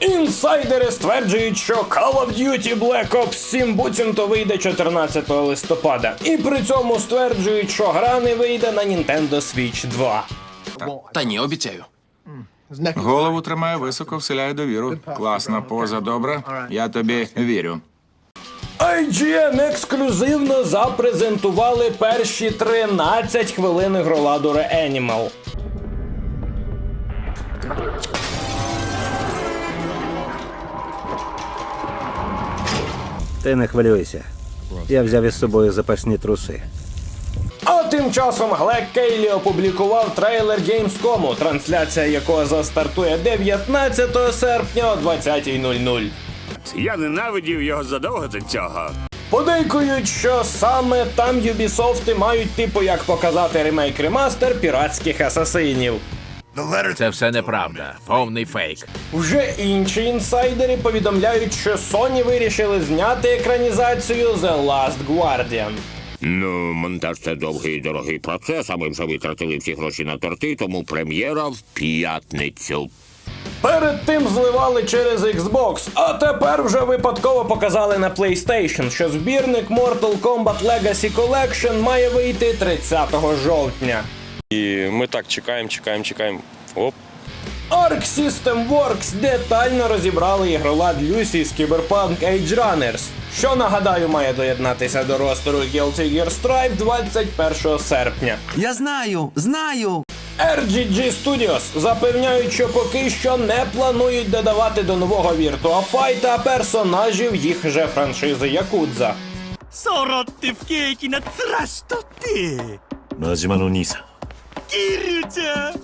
Інсайдери стверджують, що Call of Duty Black Ops 7 буцімто вийде 14 листопада. І при цьому стверджують, що гра не вийде на Nintendo Switch 2. Та ні, обіцяю. Голову тримає високо, вселяє довіру. Класна поза, добра. Я тобі вірю. IGN ексклюзивно запрезентували перші 13 хвилин ігроладу Reanimal. Ти не хвилюйся. Я взяв із собою запасні труси. А тим часом Глек Кейлі опублікував трейлер Gamescom, трансляція якого застартує 19 серпня о 20.00. Я ненавидів його задовго до цього. Подейкують, що саме там Ubisoft мають типу як показати ремейк ремастер піратських асасинів. Це все неправда. Повний фейк. Вже інші інсайдери повідомляють, що Sony вирішили зняти екранізацію The Last Guardian. Ну, монтаж це довгий і дорогий процес, а ми вже витратили всі гроші на торти, тому прем'єра в п'ятницю. Перед тим зливали через Xbox, а тепер вже випадково показали на PlayStation, що збірник Mortal Kombat Legacy Collection має вийти 30 жовтня. І ми так чекаємо, чекаємо, чекаємо. Оп. Arc System Works детально розібрали ігролад Люсі з Cyberpunk Age Runners, що нагадаю має доєднатися до ростеру Guilty Gear Strive 21 серпня. Я знаю, знаю. RGG Studios запевняють, що поки що не планують додавати до нового Virtua Fight персонажів їх же франшизи Якудза. 揃って不景気なつらしとって真島の兄さん。 вірюся!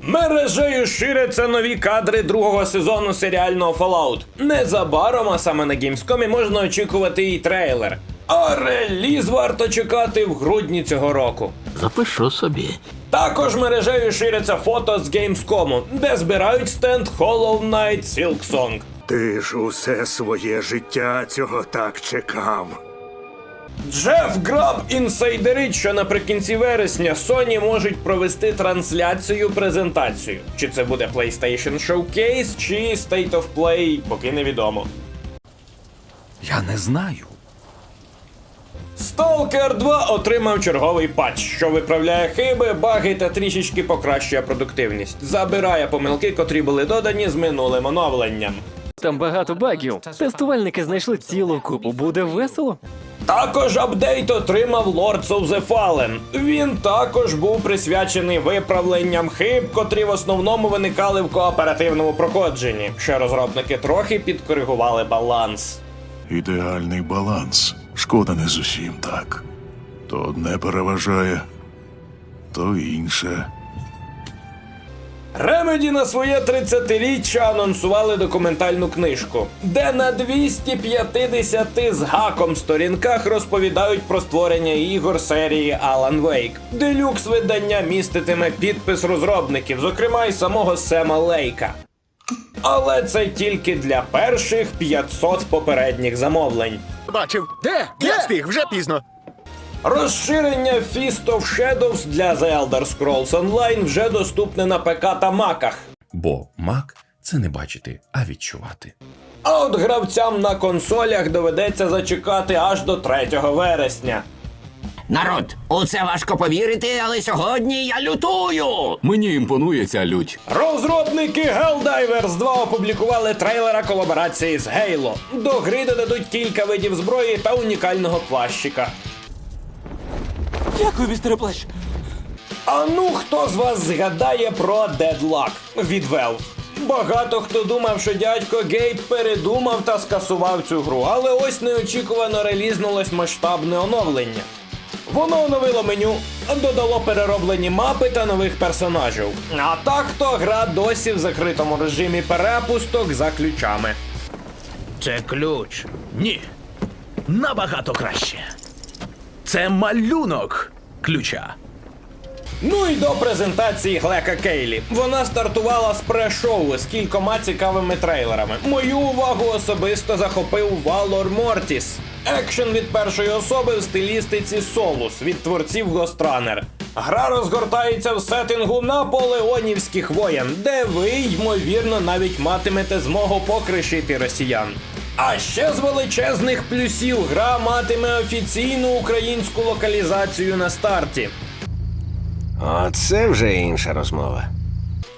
Мережею ширяться нові кадри другого сезону серіального Fallout. Незабаром, а саме на Gamescom, можна очікувати і трейлер. А реліз варто чекати в грудні цього року. Запишу собі. Також мережею ширяться фото з Gamescom, де збирають стенд Hollow Knight Silksong. Ти ж усе своє життя цього так чекав. Джеф Граб інсайдерить, що наприкінці вересня Sony можуть провести трансляцію презентацію. Чи це буде PlayStation Showcase, чи State of Play, поки невідомо. Я не знаю. Stalker 2 отримав черговий патч, що виправляє хиби, баги та трішечки покращує продуктивність. Забирає помилки, котрі були додані з минулим оновленням. Там багато багів. Тестувальники знайшли цілу купу. Буде весело. Також апдейт отримав Lords of the Fallen. Він також був присвячений виправленням хиб, котрі в основному виникали в кооперативному проходженні, що розробники трохи підкоригували баланс. Ідеальний баланс. Шкода не з усім так. То одне переважає, то інше. Ремеді на своє 30-річчя анонсували документальну книжку, де на 250 з гаком сторінках розповідають про створення ігор серії Alan Wake. Делюкс видання міститиме підпис розробників, зокрема й самого Сема Лейка. Але це тільки для перших 500 попередніх замовлень. Бачив. Де? Я встиг, вже пізно. Розширення Fist of Shadows для The Elder Scrolls Online вже доступне на ПК та Маках. Бо мак це не бачити, а відчувати. А от гравцям на консолях доведеться зачекати аж до 3 вересня. Народ, у це важко повірити, але сьогодні я лютую. Мені імпонує ця лють. Розробники Helldivers 2 опублікували трейлера колаборації з Halo. До гри додадуть кілька видів зброї та унікального плащика. Дякую, містере Плащ. А ну хто з вас згадає про Deadlock від Valve? Багато хто думав, що дядько Гейб передумав та скасував цю гру, але ось неочікувано релізнулось масштабне оновлення. Воно оновило меню, додало перероблені мапи та нових персонажів. А так то гра досі в закритому режимі перепусток за ключами. Це ключ. Ні. набагато краще. Це малюнок ключа. Ну і до презентації Глека Кейлі. Вона стартувала з пре-шоу з кількома цікавими трейлерами. Мою увагу особисто захопив Valor Mortis. Екшен від першої особи в стилістиці Солус від творців Runner. Гра розгортається в сеттингу наполеонівських воєн, де ви, ймовірно, навіть матимете змогу покришити росіян. А ще з величезних плюсів гра матиме офіційну українську локалізацію на старті. Оце вже інша розмова.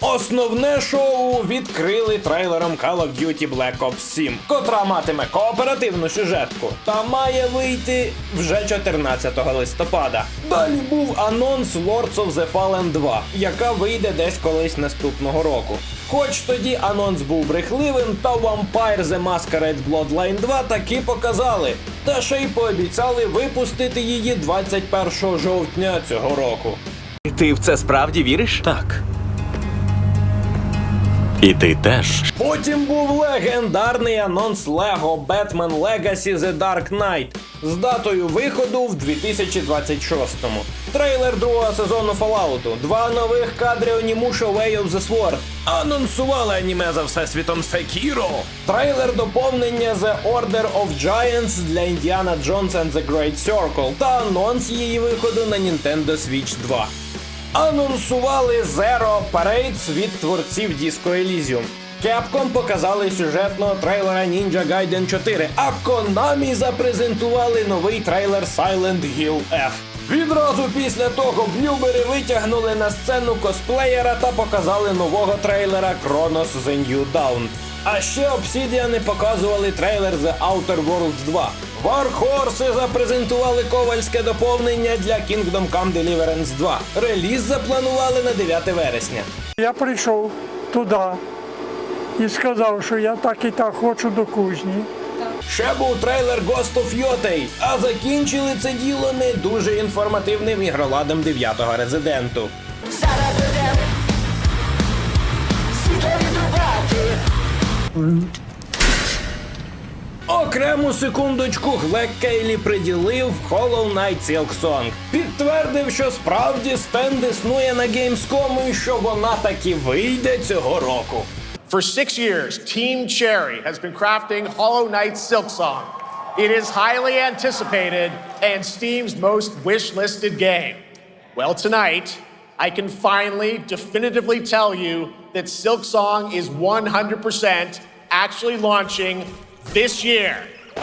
Основне шоу відкрили трейлером Call of Duty Black Ops 7, котра матиме кооперативну сюжетку та має вийти вже 14 листопада. Далі був анонс Lords of the Fallen 2, яка вийде десь колись наступного року. Хоч тоді анонс був брехливим, та Vampire The Masquerade Bloodline 2 таки показали, та ще й пообіцяли випустити її 21 жовтня цього року. Ти в це справді віриш? Так. І ти теж. Потім був легендарний анонс Lego Batman Legacy The Dark Knight з датою виходу в 2026-му. Трейлер другого сезону Fallout, два нових кадри Onimusha Way of the Sword. Анонсували аніме за всесвітом Sekiro. Трейлер доповнення The Order of Giants для Indiana Jones and the Great Circle та анонс її виходу на Nintendo Switch 2. Анонсували Zero Parades від творців Disco Elysium. Capcom показали сюжетного трейлера Ninja Gaiden 4, а Konami запрезентували новий трейлер Silent Hill F. Відразу після того блюбери витягнули на сцену косплеєра та показали нового трейлера Chronos The New Dawn. А ще Obsidian показували трейлер The Outer Worlds 2. Warhorse запрезентували ковальське доповнення для Kingdom Come Deliverance 2. Реліз запланували на 9 вересня. Я прийшов туди і сказав, що я так і так хочу до кузні. Ще був трейлер Ghost of Yotei, а закінчили це діло не дуже інформативним ігроладом 9-го резиденту. Окрему секундочку Глек Кейлі приділив Hollow Knight Silk Song. Підтвердив, що справді стенд існує на Gamescom і що вона таки вийде цього року. For six years, Team Cherry has been crafting Hollow Knight Silk Song. It is highly anticipated and Steam's most wish listed game. Well, tonight, I can finally definitively tell you that Silk Song is 100% actually launching this year.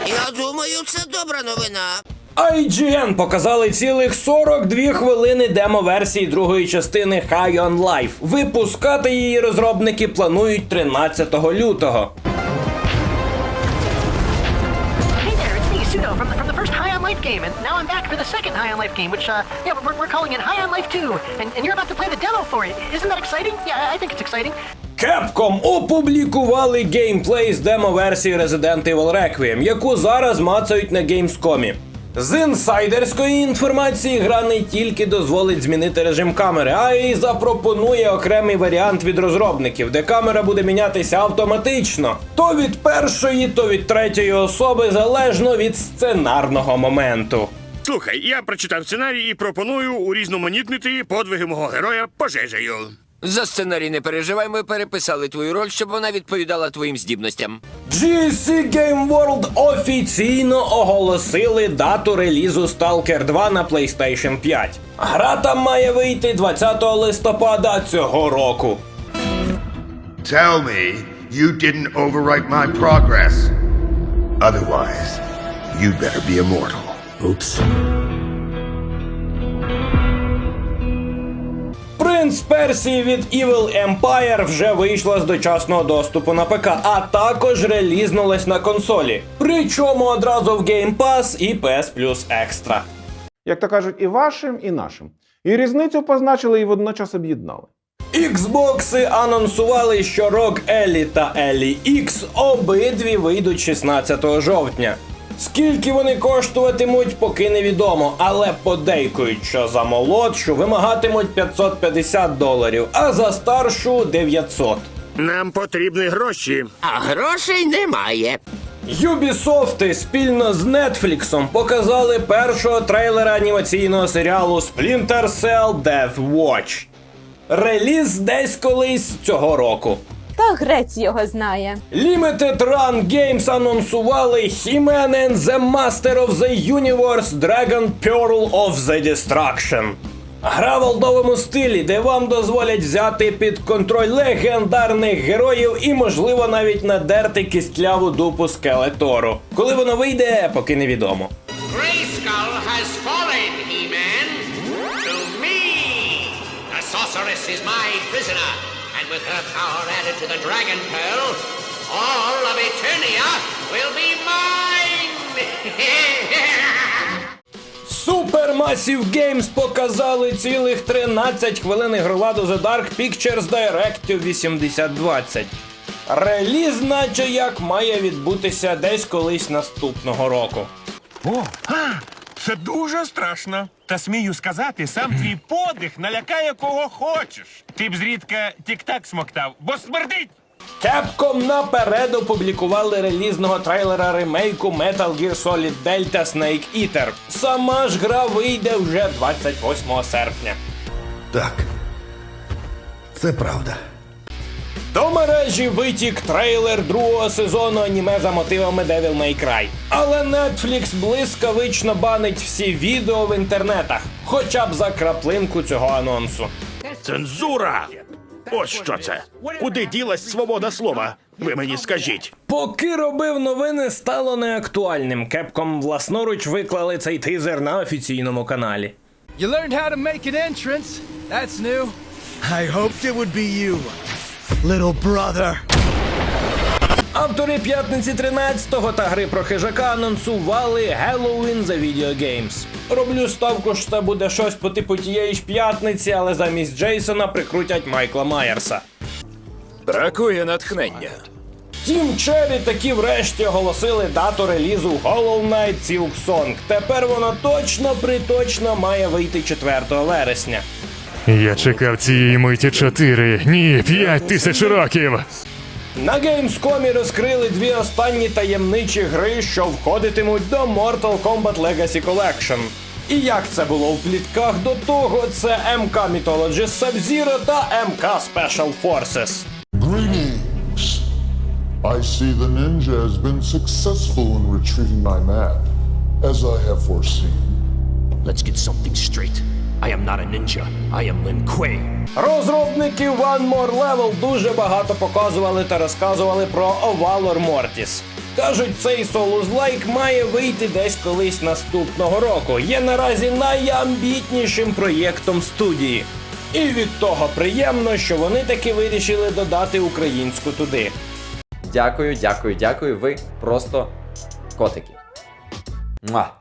Я думаю, це добра новина. IGN показали цілих 42 хвилини демо-версії другої частини High on Life. Випускати її розробники планують 13 лютого. Game, and now I'm back for the second High on Life game, which, uh, yeah, we're, we're calling it High on Life 2, and, and you're about to play the demo for it. Isn't that exciting? Yeah, I think it's exciting. Capcom опублікували геймплей з демо-версії Resident Evil Requiem, яку зараз мацають на Gamescom. З інсайдерської інформації гра не тільки дозволить змінити режим камери, а й запропонує окремий варіант від розробників, де камера буде мінятися автоматично, то від першої, то від третьої особи, залежно від сценарного моменту. Слухай, я прочитав сценарій і пропоную урізноманітнити подвиги мого героя пожежею. За сценарій не переживай, ми переписали твою роль, щоб вона відповідала твоїм здібностям. GSC Game World офіційно оголосили дату релізу Stalker 2 на PlayStation 5. Гра там має вийти 20 листопада цього року. Tell me you didn't overwrite my progress. Otherwise, you better be immortal. Упс. Принц Персії від Evil Empire вже вийшла з дочасного доступу на ПК, а також релізнулась на консолі. Причому одразу в Game Pass і PS Plus Extra. Як то кажуть, і вашим, і нашим. І різницю позначили і водночас об'єднали. Xbox анонсували, що ROG Ellie та Ellie X обидві вийдуть 16 жовтня. Скільки вони коштуватимуть, поки невідомо, але подейкують, що за молодшу вимагатимуть 550 доларів, а за старшу 900. Нам потрібні гроші. А грошей немає. Ubisoft спільно з Netflix показали першого трейлера анімаційного серіалу Splinter Cell Death Watch. Реліз десь колись цього року. Та грець його знає. Limited Run Games анонсували He-Man and the Master of the Universe Dragon Pearl of the Destruction. Гра в олдовому стилі, де вам дозволять взяти під контроль легендарних героїв і, можливо, навіть надерти кістляву дупу скелетору. Коли воно вийде, поки невідомо. Grayskull has fallen, He-Man. To me! The sorceress is my prisoner, with her power added to the Dragon Pearl, all of Eternia will be mine! Supermassive Games показали цілих 13 хвилин ігроладу The Dark Pictures Direct 8020. Реліз, наче як має відбутися десь колись наступного року. О, а, це дуже страшно. Та смію сказати, сам твій подих налякає кого хочеш. Ти б зрідка тік-так смоктав, бо смердить. Capcom наперед опублікували релізного трейлера ремейку Metal Gear Solid Delta Snake Eater. Сама ж гра вийде вже 28 серпня. Так. Це правда. До мережі витік трейлер другого сезону аніме за мотивами Devil May Cry. Але Netflix блискавично банить всі відео в інтернетах, хоча б за краплинку цього анонсу. Цензура! Ось що це. Куди ділась свобода слова? Ви мені скажіть. Поки робив новини, стало неактуальним. Кепком власноруч виклали цей тизер на офіційному каналі. You learned how to make an entrance. That's new. I hoped it would be you, little brother. Автори п'ятниці 13-го та гри про хижака анонсували Halloween за Video Games. Роблю ставку, що це буде щось по типу тієї ж п'ятниці, але замість Джейсона прикрутять Майкла Майерса. Бракує натхнення. Тім Черрі таки врешті оголосили дату релізу Hollow Knight Silk Song. Тепер воно точно приточно має вийти 4 вересня. Я чекав цієї миті чотири, ні, п'ять тисяч років. На Gamescom розкрили дві останні таємничі гри, що входитимуть до Mortal Kombat Legacy Collection. І як це було у плітках до того, це МК Mythology Sub-Zero та МК Special Forces. Greetings. I see the ninja has been successful in retrieving my map, as I have foreseen. Let's get something straight. I am not a ninja. I am Lin Kuei. Розробники One More Level дуже багато показували та розказували про Valor Mortis. Кажуть, цей Souls-like має вийти десь колись наступного року. Є наразі найамбітнішим проєктом студії. І від того приємно, що вони таки вирішили додати українську туди. Дякую, дякую, дякую. Ви просто котики. Муа.